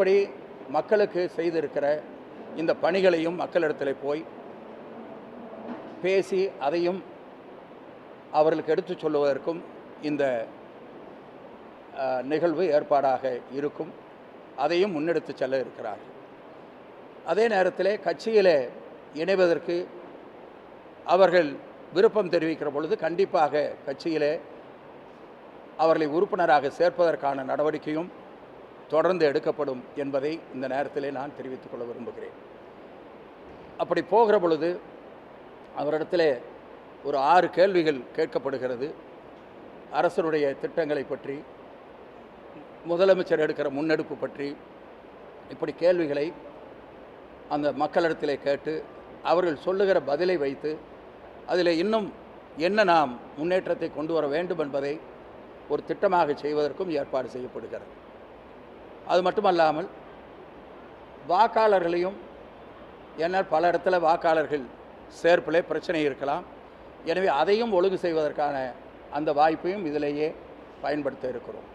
எப்படி மக்களுக்கு செய்திருக்கிற இந்த பணிகளையும் மக்களிடத்தில் போய் பேசி அதையும் அவர்களுக்கு எடுத்துச் சொல்லுவதற்கும் இந்த நிகழ்வு ஏற்பாடாக இருக்கும். அதையும் முன்னெடுத்து செல்ல இருக்கிறார்கள். அதே நேரத்தில் கட்சியில் இணைவதற்கு அவர்கள் விருப்பம் தெரிவிக்கிற பொழுது கண்டிப்பாக கட்சியிலே அவர்களை உறுப்பினராக சேர்ப்பதற்கான நடவடிக்கையும் தொடர்ந்து எடுக்கப்படும் என்பதை இந்த நேரத்திலே நான் தெரிவித்துக் கொள்ள விரும்புகிறேன். அப்படி போகிற பொழுது அவரிடத்தில் ஒரு ஆறு கேள்விகள் கேட்கப்படுகிறது. அரசனுடைய திட்டங்களை பற்றி முதலமைச்சர் எடுக்கிற முன்னெடுப்பு பற்றி இப்படி கேள்விகளை அந்த மக்களிடத்திலே கேட்டு அவர்கள் சொல்லுகிற பதிலை வைத்து அதில் இன்னும் என்ன நாம் முன்னேற்றத்தை கொண்டு வர வேண்டும் என்பதை ஒரு திட்டமாக செய்வதற்கும் ஏற்பாடு செய்யப்படுகிறது. அது மட்டுமல்லாமல் வாக்காளர்களையும் ஏன்னால் பல இடத்துல வாக்காளர்கள் சேர்ப்பிலே பிரச்சனை இருக்கலாம். எனவே அதையும் ஒழுங்கு செய்வதற்கான அந்த வாய்ப்பையும் இதிலேயே பயன்படுத்த இருக்கிறோம்.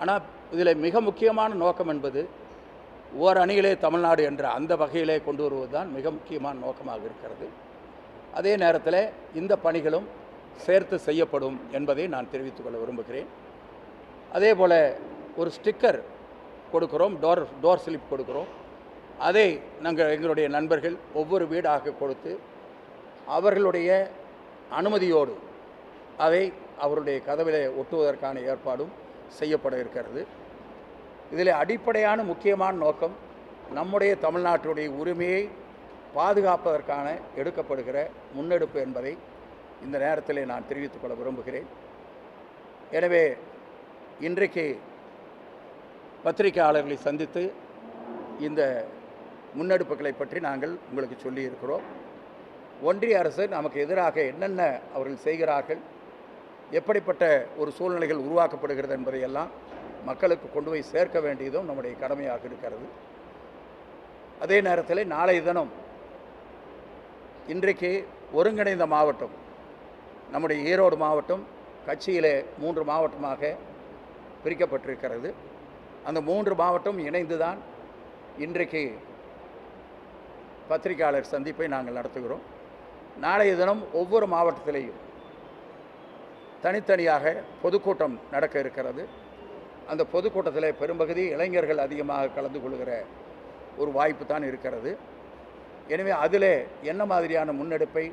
ஆனால் இதில் மிக முக்கியமான நோக்கம் என்பது ஓர் அணியிலே தமிழ்நாடு என்ற அந்த வகையிலே கொண்டு வருவது தான் மிக முக்கியமான நோக்கமாக இருக்கிறது. அதே நேரத்தில் இந்த பணிகளும் சேர்த்து செய்யப்படும் என்பதை நான் தெரிவித்துக்கொள்ள விரும்புகிறேன். அதே போல் ஒரு ஸ்டிக்கர் கொடுக்குறோம் டோர் டோர் ஸ்லிப் கொடுக்குறோம். அதை நாங்கள் எங்களுடைய நண்பர்கள் ஒவ்வொரு வீடாக கொடுத்து அவர்களுடைய அனுமதியோடு அதை அவருடைய கதவிலே ஒட்டுவதற்கான ஏற்பாடும் செய்யப்பட இருக்கிறது. இதில் அடிப்படையான முக்கியமான நோக்கம் நம்முடைய தமிழ்நாட்டுடைய உரிமையை பாதுகாப்பதற்கான எடுக்கப்படுகிற முன்னெடுப்பு என்பதை இந்த நேரத்தில் நான் தெரிவித்துக் கொள்ள விரும்புகிறேன். எனவே இன்றைக்கு பத்திரிகையாளர்களை சந்தித்து இந்த முன்னெடுப்புகளை பற்றி நாங்கள் உங்களுக்கு சொல்லியிருக்கிறோம். ஒன்றிய அரசு நமக்கு எதிராக என்னென்ன அவர்கள் செய்கிறார்கள் எப்படிப்பட்ட ஒரு சூழ்நிலைகள் உருவாக்கப்படுகிறது என்பதையெல்லாம் மக்களுக்கு கொண்டு போய் சேர்க்க வேண்டியதும் நம்முடைய கடமையாக இருக்கிறது. அதே நேரத்தில் நாளை தினம் இன்றைக்கு ஒருங்கிணைந்த மாவட்டம் நம்முடைய ஈரோடு மாவட்டம் கட்சியிலே மூன்று மாவட்டமாக பிரிக்கப்பட்டிருக்கிறது. அந்த மூன்று மாவட்டம் இணைந்து தான் இன்றைக்கு பத்திரிகையாளர் சந்திப்பை நாங்கள் நடத்துகிறோம். நாளைய தினம் ஒவ்வொரு மாவட்டத்திலேயும் தனித்தனியாக பொதுக்கூட்டம் நடக்க இருக்கிறது. அந்த பொதுக்கூட்டத்தில் பெரும்பகுதி இளைஞர்கள் அதிகமாக கலந்து கொள்கிற ஒரு வாய்ப்பு தான் இருக்கிறது. எனவே அதில் என்ன மாதிரியான முன்னெடுப்பை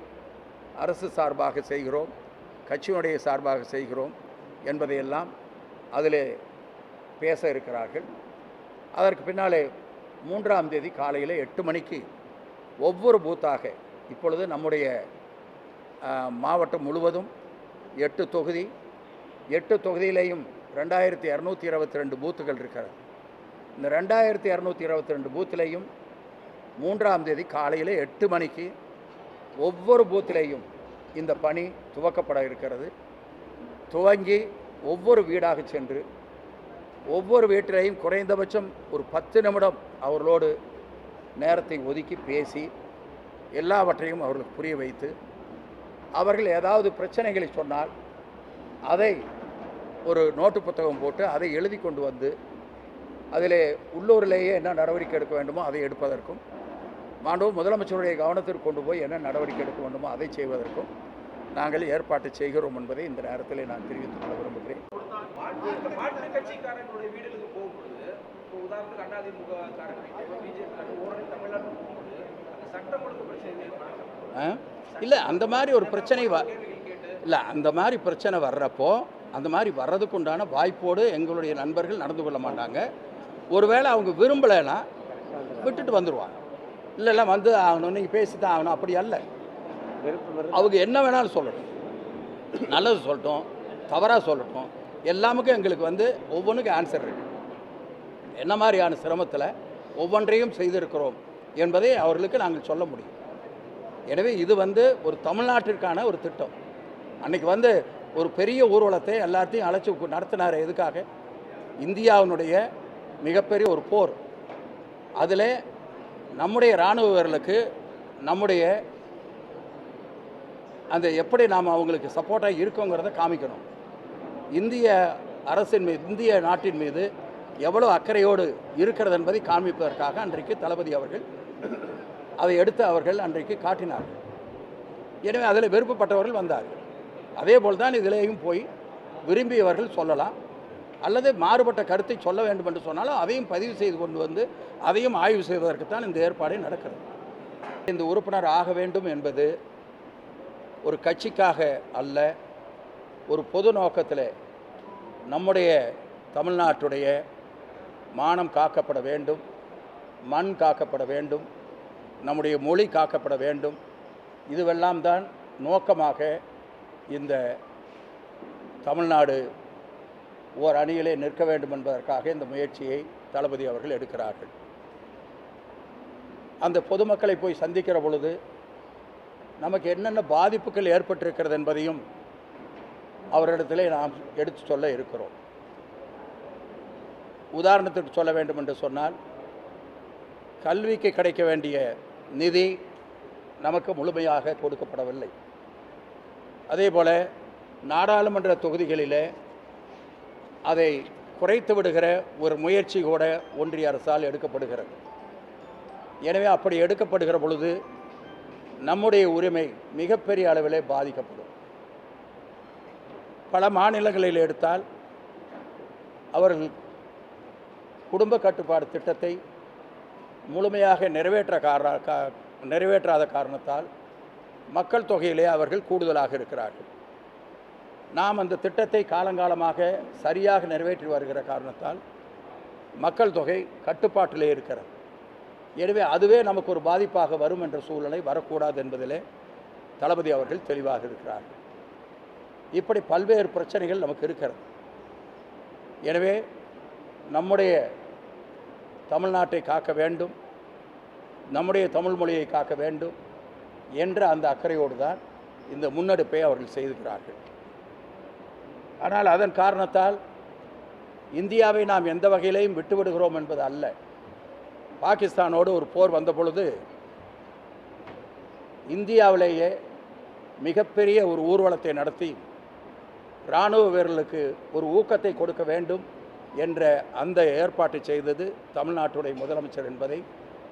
அரசு சார்பாக செய்கிறோம் கட்சியினுடைய சார்பாக செய்கிறோம் என்பதையெல்லாம் அதில் பேச இருக்கிறார்கள். அதற்கு பின்னாலே மூன்றாம் தேதி காலையில் எட்டு மணிக்கு ஒவ்வொரு பூத்தாக இப்பொழுது நம்முடைய மாவட்டம் முழுவதும் எட்டு தொகுதி எட்டு தொகுதியிலேயும் ரெண்டாயிரத்தி இரநூத்தி இருபத்தி ரெண்டு பூத்துகள் இருக்கிறது. இந்த ரெண்டாயிரத்தி இரநூத்தி இருபத்தி ரெண்டு பூத்திலையும் மூன்றாம் தேதி காலையில் எட்டு மணிக்கு ஒவ்வொரு பூத்திலையும் இந்த பணி துவக்கப்பட இருக்கிறது. துவங்கி ஒவ்வொரு வீடாக சென்று ஒவ்வொரு வீட்டிலையும் குறைந்தபட்சம் ஒரு பத்து நிமிடம் அவர்களோடு நேரத்தை ஒதுக்கி பேசி எல்லாவற்றையும் அவர்களுக்கு புரிய வைத்து அவர்கள் ஏதாவது பிரச்சனைகளை சொன்னால் அதை ஒரு நோட்டு புத்தகம் போட்டு அதை எழுதி கொண்டு வந்து அதில் உள்ளூரிலேயே என்ன நடவடிக்கை எடுக்க வேண்டுமோ அதை எடுப்பதற்கும் மாண்பு முதலமைச்சருடைய கவனத்திற்கு கொண்டு போய் என்ன நடவடிக்கை எடுக்க வேண்டுமோ அதை செய்வதற்கும் நாங்கள் ஏற்பாட்டு செய்கிறோம் என்பதை இந்த நேரத்தில் நான் தெரிவித்துக் கொள்ள விரும்புகிறேன். மாற்றுக் கட்சிக்காரங்களுடைய வீடுகளுக்கு போகும்பொழுது இப்போ உதாரணத்துக்கு காரங்க பிஜேபி ஓரணி தமிழ்நாடு போகும்போது அந்த சட்டம் ஒழுங்கு பிரச்சனை ஏற்படும். இல்லை அந்த மாதிரி ஒரு பிரச்சனை வ இல்லை அந்த மாதிரி பிரச்சனை வர்றப்போ அந்த மாதிரி வர்றதுக்கு உண்டான வாய்ப்போடு எங்களுடைய நண்பர்கள் நடந்து கொள்ள மாட்டாங்க. ஒருவேளை அவங்க விரும்பலைன்னா விட்டுட்டு வந்துடுவாங்க இல்லை இல்லை வந்து ஆகணும் நீங்கள் பேசி தான் ஆகணும். அப்படி அல்ல. அவங்க என்ன வேணாலும் சொல்லட்டும். நல்லது சொல்லட்டும் தவறாக சொல்லட்டும். எல்லாமுக்கும் எங்களுக்கு வந்து ஒவ்வொன்றுக்கும் ஆன்சர் இருக்கு. என்ன மாதிரியான சிரமத்தில் ஒவ்வொன்றையும் செய்திருக்கிறோம் என்பதை அவர்களுக்கு நாங்கள் சொல்ல முடியும். எனவே இது வந்து ஒரு தமிழ்நாட்டிற்கான ஒரு திட்டம். அன்றைக்கி வந்து ஒரு பெரிய ஊர்வலத்தை எல்லாத்தையும் அழைச்சி நடத்தினார் எதுக்காக? இந்தியாவினுடைய மிகப்பெரிய ஒரு போர். அதில் நம்முடைய இராணுவ வீரர்களுக்கு நம்முடைய அந்த எப்படி நாம் அவங்களுக்கு சப்போர்ட்டாக இருக்கோங்கிறத காமிக்கணும். இந்திய அரசின் மீது இந்திய நாட்டின் மீது எவ்வளோ அக்கறையோடு இருக்கிறது என்பதை காண்பிப்பதற்காக அன்றைக்கு தளபதி அவர்கள் அதை எடுத்து அவர்கள் அன்றைக்கு காட்டினார்கள். எனவே அதில் விருப்பப்பட்டவர்கள் வந்தார்கள். அதே போல் தான் இதிலேயும் போய் விரும்பியவர்கள் சொல்லலாம். அல்லது மாறுபட்ட கருத்தை சொல்ல வேண்டும் என்று சொன்னாலும் அதையும் பதிவு செய்து கொண்டு வந்து அதையும் ஆய்வு செய்வதற்குத்தான் இந்த ஏற்பாடு நடக்கிறது. இந்த உறுப்பினர் ஆக வேண்டும் என்பது ஒரு கட்சிக்காக அல்ல ஒரு பொது நோக்கத்தில் நம்முடைய தமிழ்நாட்டுடைய மானம் காக்கப்பட வேண்டும் மண் காக்கப்பட வேண்டும் நம்முடைய மொழி காக்கப்பட வேண்டும். இதுவெல்லாம் தான் நோக்கமாக இந்த தமிழ்நாடு ஓர் அணியிலே நிற்க வேண்டும் என்பதற்காக இந்த முயற்சியை தளபதி அவர்கள் எடுக்கிறார்கள். அந்த பொதுமக்களை போய் சந்திக்கிற பொழுது நமக்கு என்னென்ன பாதிப்புகள் ஏற்பட்டிருக்கிறது என்பதையும் அவரிடத்திலே நாம் எடுத்து சொல்ல இருக்கிறோம். உதாரணத்திற்கு சொல்ல வேண்டும் என்று சொன்னால் கல்விக்கு கிடைக்க வேண்டிய நிதி நமக்கு முழுமையாக கொடுக்கப்படவில்லை. அதே போல் நாடாளுமன்ற தொகுதிகளிலே அதை குறைத்து விடுகிற ஒரு முயற்சி கூட ஒன்றிய அரசால் எடுக்கப்படுகிறது. எனவே அப்படி எடுக்கப்படுகிற பொழுது நம்முடைய உரிமை மிகப்பெரிய அளவிலே பாதிக்கப்படும். பல மாநிலங்களில் எடுத்தால் அவர்கள் குடும்ப கட்டுப்பாடு திட்டத்தை முழுமையாக நிறைவேற்ற காரண கா நிறைவேற்றாத காரணத்தால் மக்கள் தொகையிலே அவர்கள் கூடுதலாக இருக்கிறார்கள். நாம் அந்த திட்டத்தை காலங்காலமாக சரியாக நிறைவேற்றி வருகிற காரணத்தால் மக்கள் தொகை கட்டுப்பாட்டிலே இருக்கிறது. எனவே அதுவே நமக்கு ஒரு பாதிப்பாக வரும் என்ற சூழ்நிலை வரக்கூடாது என்பதிலே தளபதி அவர்கள் தெளிவாக இருக்கிறார்கள் இப்படி பல்வேறு பிரச்சனைகள் நமக்கு இருக்கிறது. எனவே நம்முடைய தமிழ்நாட்டை காக்க வேண்டும் நம்முடைய தமிழ் மொழியை காக்க வேண்டும் என்ற அந்த அக்கறையோடு தான் இந்த முன்னெடுப்பை அவர்கள் செய்திருக்கிறார்கள். ஆனால் அதன் காரணத்தால் இந்தியாவை நாம் எந்த வகையிலையும் விட்டுவிடுகிறோம் என்பது அல்ல. பாகிஸ்தானோடு ஒரு போர் வந்த பொழுது இந்தியாவிலேயே மிகப்பெரிய ஒரு ஊர்வலத்தை நடத்தி இராணுவ வீரர்களுக்கு ஒரு ஊக்கத்தை கொடுக்க வேண்டும் என்ற அந்த ஏற்பாட்டை செய்தது தமிழ்நாட்டுடைய முதலமைச்சர் என்பதை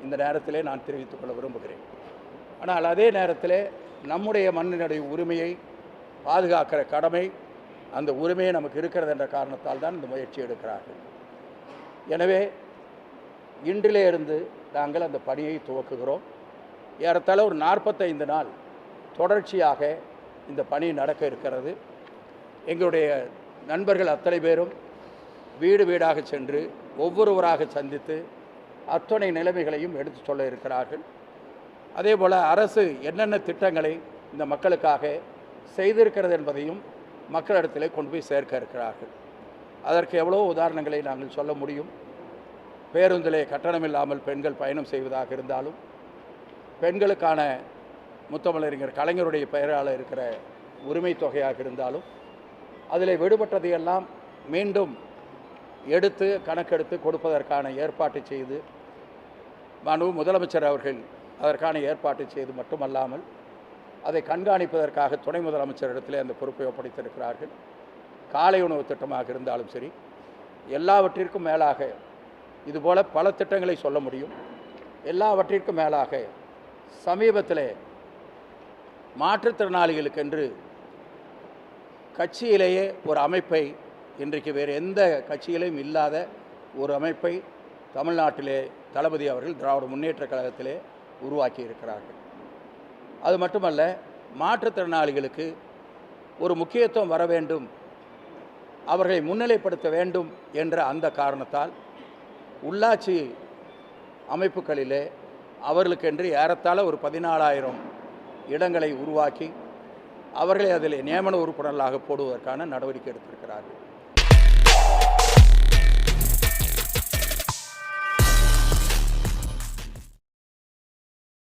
இந்த நேரத்திலே நான் தெரிவித்துக் கொள்ள விரும்புகிறேன். ஆனால் அதே நேரத்தில் நம்முடைய மண்ணினுடைய உரிமையை பாதுகாக்கிற கடமை அந்த உரிமையை நமக்கு இருக்கிறது என்ற காரணத்தால் தான் இந்த முயற்சி எடுக்கிறார்கள். எனவே இன்றிலே இருந்து நாங்கள் அந்த பணியை துவக்குகிறோம். ஏறத்தாழ ஒரு நாற்பத்தைந்து நாள் தொடர்ச்சியாக இந்த பணி நடக்க இருக்கிறது. எங்களுடைய நண்பர்கள் அத்தனை பேரும் வீடு வீடாக சென்று ஒவ்வொருவராக சந்தித்து அத்தனை நிலைமைகளையும் எடுத்து சொல்ல இருக்கிறார்கள். அதே போல் அரசு என்னென்ன திட்டங்களை இந்த மக்களுக்காக செய்திருக்கிறது என்பதையும் மக்களிடத்தில் கொண்டு போய் சேர்க்க இருக்கிறார்கள். அதற்கு எவ்வளோ உதாரணங்களை நாங்கள் சொல்ல முடியும். பேருந்திலே கட்டணமில்லாமல் பெண்கள் பயணம் செய்வதாக இருந்தாலும் பெண்களுக்கான முத்தமிழறிஞர் கலைஞருடைய பெயரால் இருக்கிற உரிமை தொகையாக இருந்தாலும் அதில் விடுபட்டதையெல்லாம் மீண்டும் எடுத்து கணக்கெடுத்து கொடுப்பதற்கான ஏற்பாட்டை செய்து மனு முதலமைச்சர் அவர்கள் அதற்கான ஏற்பாட்டை செய்து மட்டுமல்லாமல் அதை கண்காணிப்பதற்காக துணை முதலமைச்சரிடத்திலே அந்த பொறுப்பை ஒப்படைத்திருக்கிறார்கள். காலை உணவு திட்டமாக இருந்தாலும் சரி எல்லாவற்றிற்கும் மேலாக இதுபோல பல திட்டங்களை சொல்ல முடியும். எல்லாவற்றிற்கும் மேலாக சமீபத்தில் மாற்றுத்திறனாளிகளுக்கென்று கட்சியிலேயே ஒரு அமைப்பை இன்றைக்கு வேறு எந்த கட்சியிலையும் இல்லாத ஒரு அமைப்பை தமிழ்நாட்டிலே தளபதி அவர்கள் திராவிட முன்னேற்ற கழகத்திலே உருவாக்கி இருக்கிறார்கள். அது மட்டுமல்ல மாற்றுத்திறனாளிகளுக்கு ஒரு முக்கியத்துவம் வர வேண்டும் அவர்களை முன்னிலைப்படுத்த வேண்டும் என்ற அந்த காரணத்தால் உள்ளாட்சி அமைப்புகளிலே அவர்களுக்கென்று ஏறத்தாழ ஒரு பதினாலாயிரம் இடங்களை உருவாக்கி அவர்களை அதில் நியமன உறுப்பினர்களாக போடுவதற்கான நடவடிக்கை எடுத்திருக்கிறார்கள்.